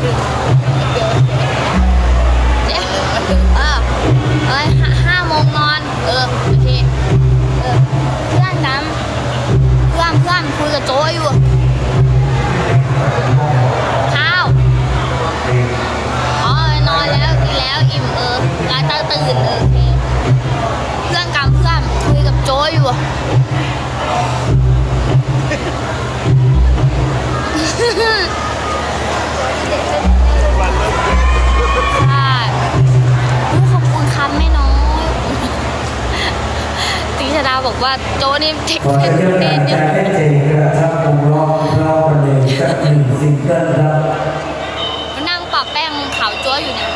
เดี๋ยเออเอ้ห้าโมงนอนเออ เพื่อนดำเพื่อนเพื่อนคุยกับโจอยู่ข้าอ๋อนอนแล้วกินแล้วอิ่มเออการตื่นเออ ว่าโจ้นี่เทคนิคเชิญเด่นอาจรย์เจนกระชับวงล้อบปรับมานั่งปะแป้งขาวจ้วอยู่เนี่ย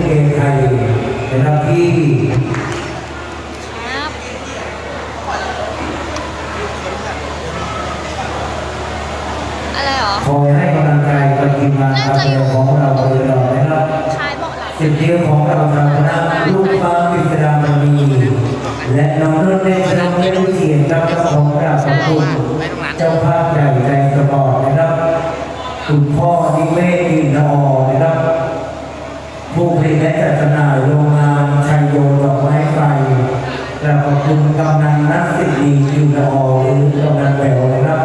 กชมที่เกไทยนะครับที่ครับอะไรหรอคอยให้กำลังใจกับทีมงานการแสดงของเราโดยตลอดนะครับชายเบาะหลังสิทธิของเราทางคณะลูกฟ้าปิศดามณีและน้องนุ่นเนชน้องเล่นเสียงรับเจ้าของกราบขอบคุณเจ้าภาพใหญ่ใจ จัดจำหน่ายโรงงานชัยโยดอกไม้ไฟและขอบคุณกำนันนักสิทธิ์อินทอหรือกำนันแหววนะครับ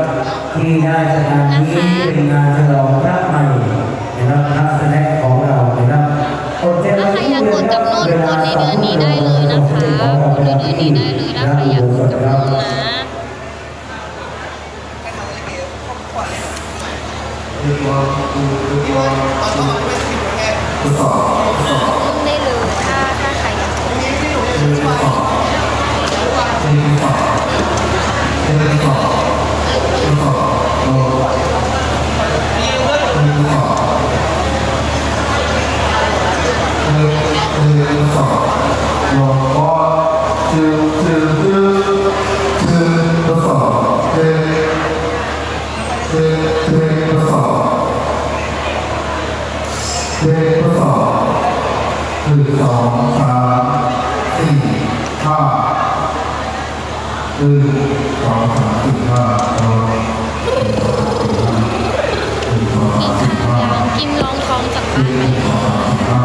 ที่ได้จัดงานนี้เป็นงานฉลองพระใหม่นะครับนักแสดงของเรานะครับถ้าใครอยากกดกับโน้ตกดในเดือนนี้ได้เลยนะคะกดในเดือนนี้ได้เลยนะใครอยากกดกับโน้ตนะ รุ่นได้เลยถ้าถ้าใครอยากกดหนึ่ง สองสามสี่ห้าหนึ่งสองสามสี่ห้าหนึ่งสองสามสี่ห้าอยากกินรองทองจากบ้านไหมห้า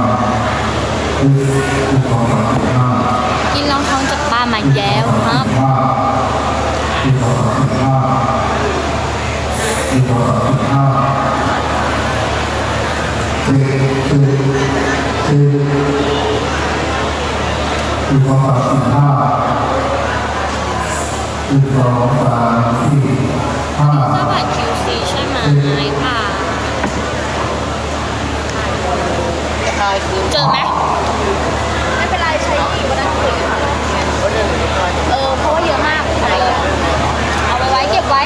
หนึ่งสองสามกินรองทองจากบ้านมาแล้วครับ หนึ่งสองสามสี่ห้าหนึ่งสองสามสี่ห้าเสื้อบัตร QC ใช่ไหมค่ะเจอไหมไม่เป็นไรใช้อีกวันนั้นคุยกันเออเพราะว่าเยอะมากเอาไปไว้เก็บไว้